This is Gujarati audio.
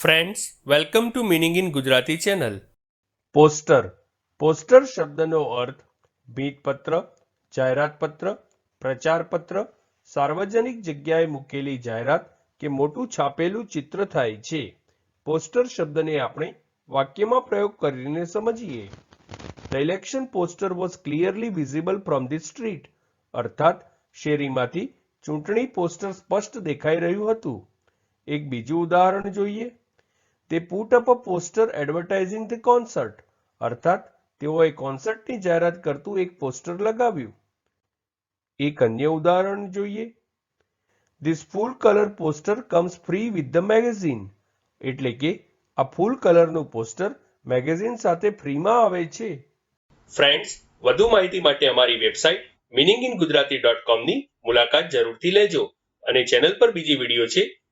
Friends welcome to meaning in Gujarati channel poster poster શબ્દનો અર્થ ભીંતપત્ર જાહેરાતપત્ર, પ્રચારપત્ર, સાર્વજનિક જગ્યાએ મૂકેલી જાહેરાત કે મોટું છાપેલું ચિત્ર થાય છે. પોસ્ટર શબ્દને આપણે વાક્યમાં પ્રયોગ કરીને સમજીએ. The election poster was clearly visible from the street અર્થાત, શેરીમાંથી ચૂંટણી પોસ્ટર સ્પષ્ટ દેખાઈ રહ્યું હતું. એક બીજું ઉદાહરણ જોઈએ. તે put up a poster advertising the concert અર્થાત, તેઓએ કોન્સર્ટની જાહેરાત કરતું એક પોસ્ટર લગાવ્યું. એક અન્ય ઉદાહરણ જોઈએ. This full colour poster comes free with the magazine એટલે કે, આ ફૂલ કલરનું પોસ્ટર મેગેઝિન સાથે ફ્રીમાં આવે છે. ફ્રેન્ડ્સ વધુ માહિતી માટે અમારી website meaning in Gujarati dot કોમની મુલાકાત જરૂરથી લેજો અને ચેનલ પર બીજી વીડિયો છે